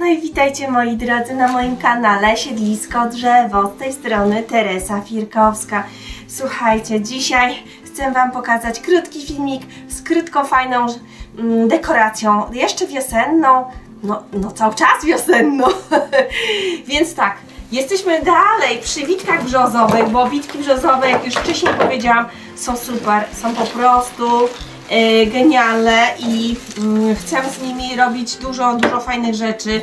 No i witajcie moi drodzy na moim kanale Siedlisko Drzewo. Z tej strony Teresa Firkowska. Słuchajcie, dzisiaj chcę Wam pokazać krótki filmik z krótką, fajną mm, dekoracją, jeszcze wiosenną, no, no cały czas wiosenną. Więc tak, jesteśmy dalej przy witkach brzozowych, bo witki brzozowe, jak już wcześniej powiedziałam, są super, są po prostu genialne i mm, chcę z nimi robić dużo, dużo fajnych rzeczy.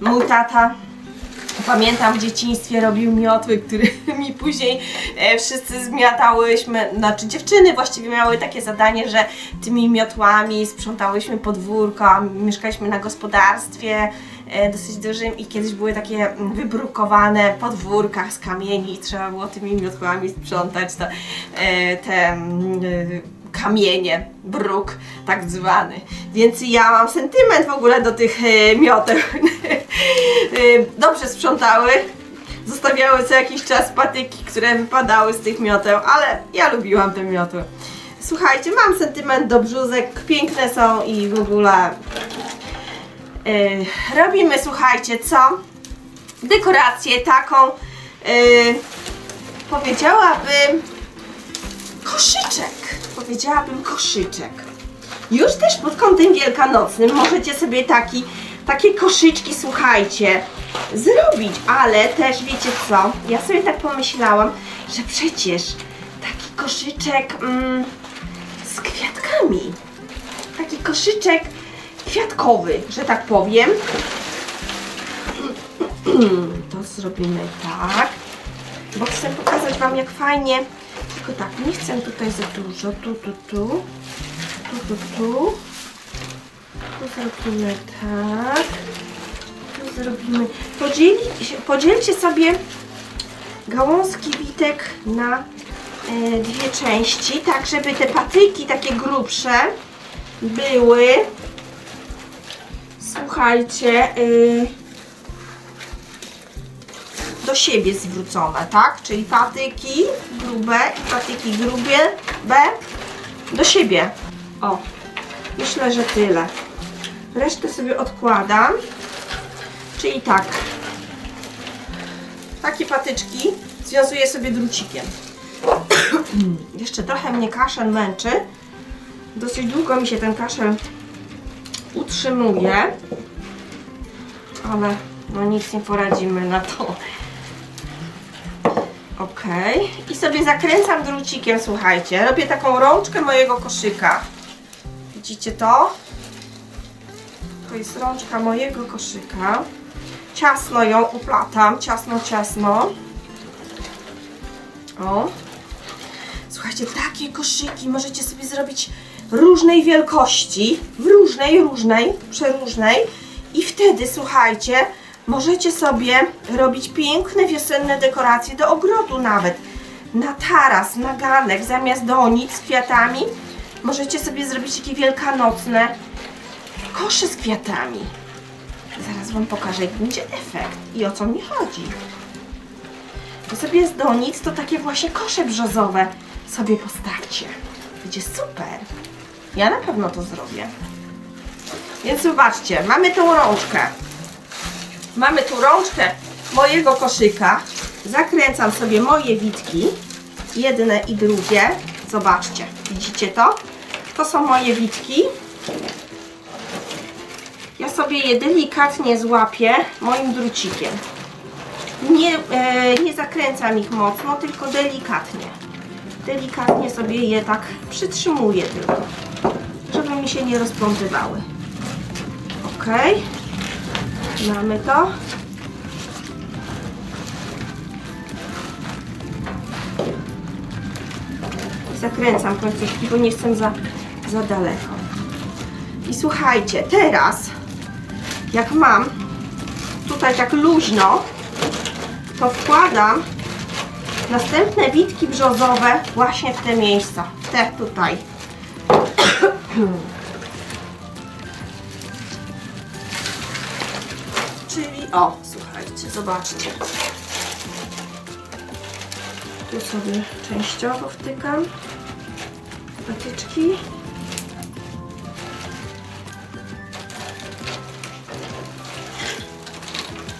Mój tata Pamiętam w dzieciństwie robił miotły, którymi później e, wszyscy zmiatałyśmy, znaczy dziewczyny właściwie miały takie zadanie, że tymi miotłami sprzątałyśmy podwórko, mieszkaliśmy na gospodarstwie e, dosyć dużym i kiedyś były takie mm, wybrukowane podwórka z kamieni i trzeba było tymi miotłami sprzątać to, e, te mm, e, kamienie, bruk tak zwany. Więc ja mam sentyment w ogóle do tych e, mioteł. Dobrze sprzątały, zostawiały co jakiś czas patyki, które wypadały z tych mioteł, ale ja lubiłam te miotły. Słuchajcie, mam sentyment do brzuzek, piękne są i w ogóle e, robimy, słuchajcie, co? Dekorację taką, e, powiedziałabym, koszyczek. Powiedziałabym koszyczek. Już też pod kątem wielkanocnym możecie sobie taki, takie koszyczki, słuchajcie, zrobić, ale też wiecie co? Ja sobie tak pomyślałam, że przecież taki koszyczek mm, z kwiatkami. Taki koszyczek kwiatkowy, że tak powiem. To zrobimy tak. Bo chcę pokazać Wam jak fajnie. Tylko tak, nie chcę tutaj za dużo. Tu, tu, tu. Tu, tu, tu. Tu zrobimy tak. Tu zrobimy. Podzieli, podzielcie sobie gałązki witek na e, dwie części, tak żeby te patyki takie grubsze były. Słuchajcie, y, do siebie zwrócone, tak? Czyli patyki grube i patyki grubie B do siebie. O, myślę, że tyle. Resztę sobie odkładam. Czyli tak. Takie patyczki związuję sobie drucikiem. Jeszcze trochę mnie kaszel męczy. Dosyć długo mi się ten kaszel utrzymuje. Ale no nic nie poradzimy na to. Ok. I sobie zakręcam drucikiem, słuchajcie. Robię taką rączkę mojego koszyka. Widzicie to? To jest rączka mojego koszyka. Ciasno ją uplatam, ciasno, ciasno. O. Słuchajcie, takie koszyki możecie sobie zrobić różnej wielkości, w różnej, różnej, przeróżnej. I wtedy, słuchajcie, możecie sobie robić piękne wiosenne dekoracje do ogrodu nawet. Na taras, na ganek, zamiast donic z kwiatami, możecie sobie zrobić takie wielkanocne kosze z kwiatami. Zaraz Wam pokażę, jaki będzie efekt i o co mi chodzi. To sobie z donic to takie właśnie kosze brzozowe sobie postawcie. Będzie super. Ja na pewno to zrobię. Więc zobaczcie, mamy tą rączkę. Mamy tu rączkę mojego koszyka. Zakręcam sobie moje witki. Jedne i drugie. Zobaczcie, widzicie to? To są moje witki. Ja sobie je delikatnie złapię moim drucikiem. Nie, e, nie zakręcam ich mocno, tylko delikatnie. Delikatnie sobie je tak przytrzymuję tylko, żeby mi się nie rozplątywały. Ok. Mamy to. Zakręcam końcówki, bo nie chcę za, za daleko. I słuchajcie, teraz jak mam tutaj tak luźno, to wkładam następne witki brzozowe właśnie w te miejsca. w Te tutaj. O, słuchajcie, zobaczcie. Tu sobie częściowo wtykam patyczki.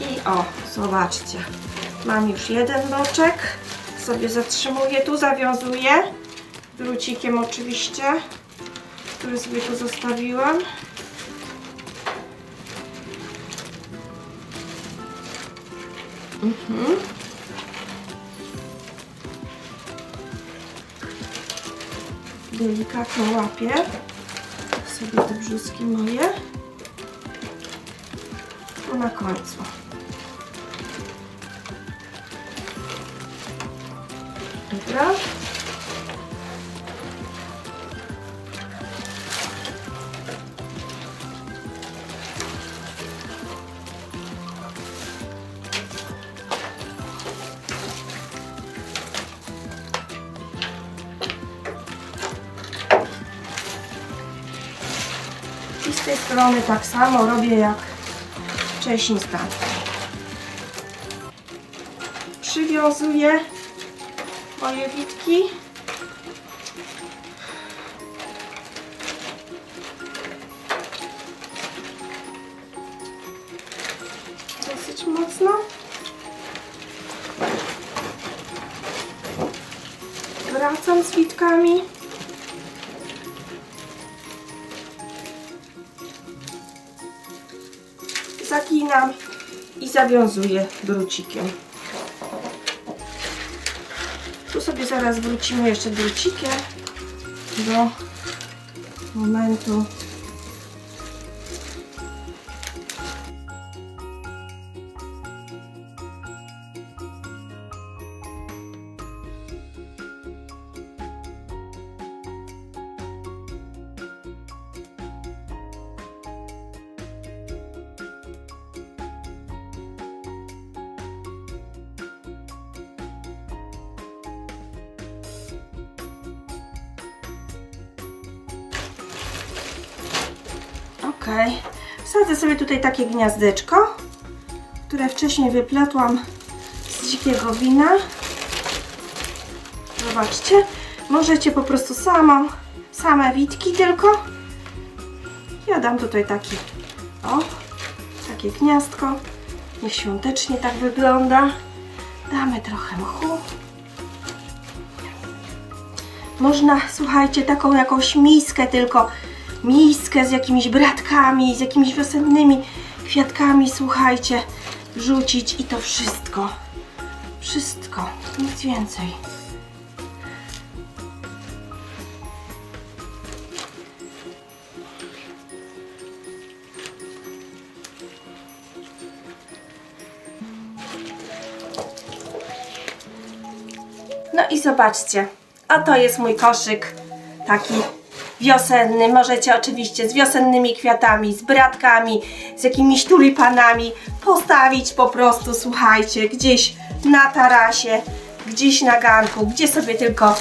I o, zobaczcie. Mam już jeden boczek. Sobie zatrzymuję, tu zawiązuję. Drucikiem oczywiście, który sobie tu zostawiłam. Mhm. Delikatnie łapię sobie te brzuski moje. Tu na końcu. Dobra. Strony tak samo robię jak wcześniej tamtej. Przywiązuję moje witki. Dosyć mocno. Wracam z witkami. Zaginam i zawiązuję drucikiem. Tu sobie zaraz wrócimy jeszcze drucikiem do momentu. Wsadzę sobie tutaj takie gniazdeczko, które wcześniej wypletłam z dzikiego wina. Zobaczcie. Możecie po prostu samą, same witki tylko. Ja dam tutaj taki, o, takie gniazdko. Niech świątecznie tak wygląda. Damy trochę mchu. Można, słuchajcie, taką jakąś miskę tylko, miskę z jakimiś bratkami, z jakimiś wiosennymi kwiatkami, słuchajcie, wrzucić i to wszystko. Wszystko, nic więcej. No i zobaczcie, a to jest mój koszyk taki wiosenny. Możecie oczywiście z wiosennymi kwiatami, z bratkami, z jakimiś tulipanami postawić po prostu, słuchajcie, gdzieś na tarasie, gdzieś na ganku, gdzie sobie tylko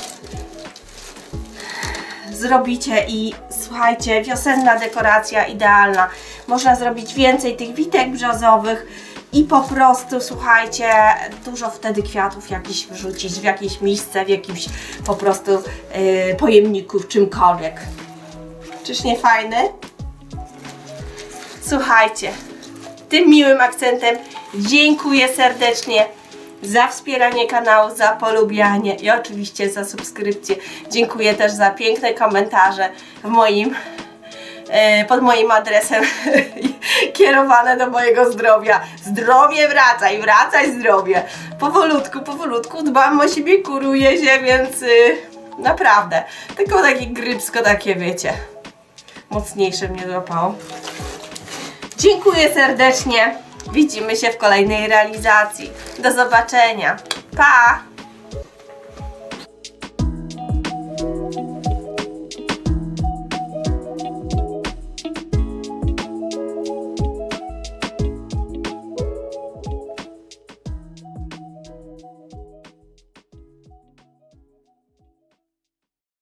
zrobicie i słuchajcie, wiosenna dekoracja idealna. Można zrobić więcej tych witek brzozowych i po prostu, słuchajcie, dużo wtedy kwiatów jakichś wrzucić w jakieś miejsce, w jakimś po prostu yy, pojemniku, w czymkolwiek. Czyż nie fajny? Słuchajcie, tym miłym akcentem dziękuję serdecznie za wspieranie kanału, za polubianie i oczywiście za subskrypcję. Dziękuję też za piękne komentarze w moim, pod moim adresem kierowane do mojego zdrowia. Zdrowie wracaj, wracaj zdrowie. Powolutku, powolutku dbam o siebie, kuruję się, więc y, naprawdę. Tylko takie grypsko, takie wiecie, mocniejsze mnie złapało. Dziękuję serdecznie. Widzimy się w kolejnej realizacji. Do zobaczenia. Pa!